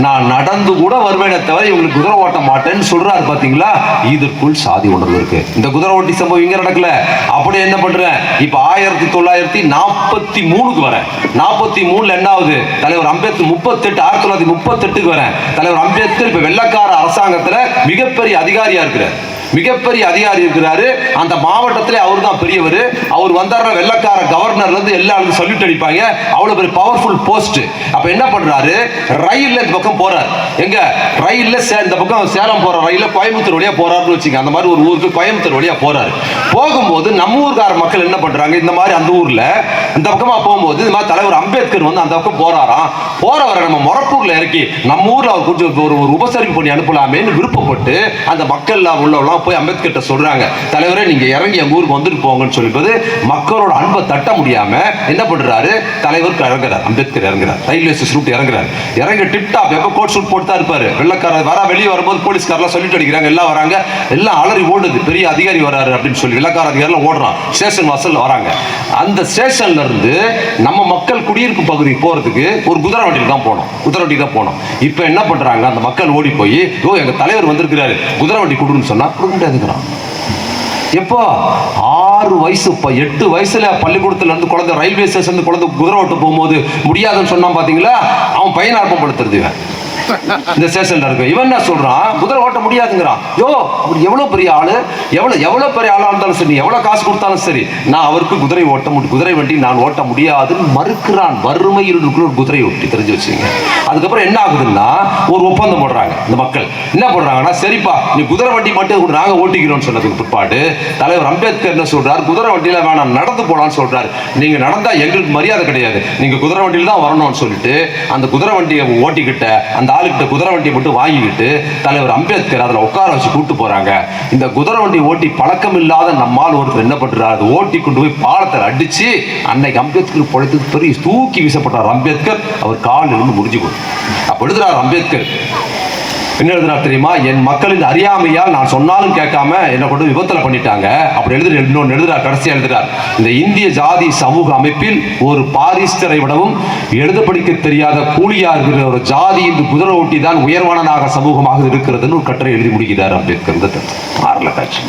நான் நடந்து கூட வருவேனே தவிர இவங்களுக்கு குதிரை ஓட்ட மாட்டேன்னு சொல்றாரு பார்த்தீங்களா இதற்குள் சாதி உணர்வு இருக்கு. இந்த குதிரை ஓட்டி சம்பவம் இங்கே நடக்கல. அப்படி என்ன பண்றேன்? இப்ப ஆயிரத்தி தொள்ளாயிரத்தி நாற்பத்தி மூணுக்கு வரேன். நாற்பத்தி மூணுல என்ன ஆகுது தலைவர் அம்பேத்கர் முப்பத்தெட்டு ஆயிரத்தி தொள்ளாயிரத்தி முப்பத்தெட்டுக்கு வரேன். தலைவர் அம்பேத்கர் இப்ப வெள்ளக்கார அரசாங்கத்துல மிகப்பெரிய அதிகாரியா இருக்கிறார். மிகப்பெரிய அதிகாரி இருக்கிறாரு. அந்த மாவட்டத்தில் அவர் தான் பெரியவர். அவர் வந்தார் வெள்ளக்கார கவர்னர்ல இருந்து எல்லாருக்கும் சல்யூட் அடிப்பாங்க. அவ்வளவு பெரிய பவர்ஃபுல் போஸ்ட் அப்ப என்ன பண்றாரு? ரயில்ல இந்த பக்கம் போறார். எங்க? ரயில்ல சே- இந்த பக்கம் சேலம் போற ரயில்ல கோயம்புத்தூர் வழியா போறாருன்னு வச்சுங்க. அந்த மாதிரி ஒரு ஊருக்கு கோயம்புத்தூர் வழியா போறாரு. போகும்போது நம்ம ஊர்க்கார மக்கள் என்ன பண்றாங்க? இந்த மாதிரி அந்த ஊர்ல இந்த பக்கமா போகும்போது இந்த மாதிரி தலைவர் அம்பேத்கர் வந்து அந்த பக்கம் போறாராம். போறவரை நம்ம மொரப்பூர்ல இறக்கி நம்ம ஊர்ல அவர் கொஞ்சம் ஒரு ஒரு உபசரிப்பு பண்ணி அனுப்பலாமேன்னு விருப்பப்பட்டு அந்த மக்கள் உள்ளவெல்லாம் போய் அம்பேத்கர்கிட்ட சொல்றாங்க தலைவரே நீங்க இறங்கி எங்க ஊருக்கு வந்துட்டு போங்கன்னு சொல்லிப்பது மக்களோட அன்பை தட்ட முடியாம என்ன பண்றாரு? தலைவருக்கு இறங்குறார் அம்பேத்கர் இறங்குறார் ரயில்வே ஸ்டேஷன் இறங்குறாரு. இறங்க டிப்டாப் எப்ப கோட் சூட் போட்டு தான் இருப்பாரு. வெள்ளக்கார வர வெளியே வரும்போது போலீஸ்காரெல்லாம் சொல்லிட்டு அடிக்கிறாங்க எல்லாம் வராங்க. எல்லாம் அலறி ஓடுது. பெரிய அதிகாரி வராரு அப்படின்னு சொல்லி வெள்ளக்கார அதிகாரிலாம் ஓடுறான். ஸ்டேஷன் வாசல்ல வராங்க. அந்த ஸ்டேஷன்ல இருந்து நம்ம மக்கள் குடியிருப்பு பகுதிக்கு போறதுக்கு ஒரு குதிரை வண்டியில் தான் போனோம். குதிரை வண்டி தான் போனோம். இப்போ என்ன பண்றாங்க? அந்த மக்கள் ஓடி போய் ஓ எங்க தலைவர் வந்திருக்கிறாரு. குதிரை வண்டி கொடுன்னு சொன்னா முடியாதுங்கிறான் எப்போ ஆறு வயசு இப்போ எட்டு வயசுல பள்ளிக்கூடத்துல இருந்து குழந்தை ரயில்வே ஸ்டேஷன் குழந்தை குதிரை ஓட்டு போகும்போது முடியாதுன்னு சொன்னான் பார்த்தீங்களா அவன் பையனை அர்ப்பப்படுத்துறது இவன். இந்த ஸ்டேஷன்ல இருக்கு. இவன் என்ன சொல்றான்? குதிரை ஓட்ட முடியாதுங்கிறான். யோ அவர் எவ்வளவு பெரிய ஆளு? எவ்வளவு எவ்வளவு பெரிய ஆளா இருந்தாலும் சரி எவ்வளவு காசு கொடுத்தாலும் சரி நான் அவருக்கு குதிரை ஓட்ட முடியும் குதிரை வண்டி நான் ஓட்ட முடியாதுன்னு மறுக்கிறான். வறுமையில் இருக்கிற ஒரு குதிரை ஓட்டி தெரிஞ்சு வச்சுங்க அதுக்கப்புறம் என்ன ஆகுதுன்னா ஒரு ஒப்பந்தம் போடுறாங்க இந்த மக்கள். என்ன போடுறாங்கன்னா சரிப்பா நீ குதிரை வண்டி மட்டும் நாங்க ஓட்டிக்கிறோம்னு சொன்னதுக்கு பிற்பாடு தலைவர் அம்பேத்கர் என்ன சொல்றாரு? குதிரை வண்டியில வேணாம் நடந்து போலான்னு சொல்றாரு. நீங்க நடந்தா எங்களுக்கு மரியாதை கிடையாது. நீங்க குதிரை வண்டியில தான் வரணும்னு சொல்லிட்டு அந்த குதிரை வண்டியை ஓட்டிக்கிட்ட அந்த ஆளுகிட்ட குதிரை வண்டியை மட்டும் வாங்கிக்கிட்டு தலைவர் அம்பேத்கர் அதில் உட்கார வச்சு கூப்பிட்டு போகிறாங்க இந்த குதிரை வண்டி ஓட்டி பழக்கம் இல்லாத நம்மால் ஒருத்தர் என்ன பண்ணுறாரு அது ஓட்டி கொண்டு போய் பாலத்தில் அடித்து அன்னைக்கு அம்பேத்கர் பழத்துக்கு பெரிய தூக்கி வீசப்பட்டார் அம்பேத்கர். அவர் காலில் இருந்து முடிஞ்சு போய் அப்ப அம்பேத்கர் என்ன தெரியுமா? என் மக்களின் அறியாமையால் நான் சொன்னாலும் கேட்காம என்னை கொண்டு விபத்தில் பண்ணிட்டாங்க. அப்படி எழுதி இன்னொன்று எழுதுறார் கடைசியாக எழுதுறார். இந்த இந்திய ஜாதி சமூக அமைப்பில் ஒரு பாரிஸ்டரை விடவும் எழுத படிக்க தெரியாத கூலியா இருக்கிற ஒரு ஜாதி இந்த குதிரை ஓட்டி தான் உயர்வானனாக சமூகமாக இருக்கிறதுன்னு ஒரு கட்டுரை எழுதி முடிக்கிறார் அம்பேத்கர். இந்த மாறல காட்சி.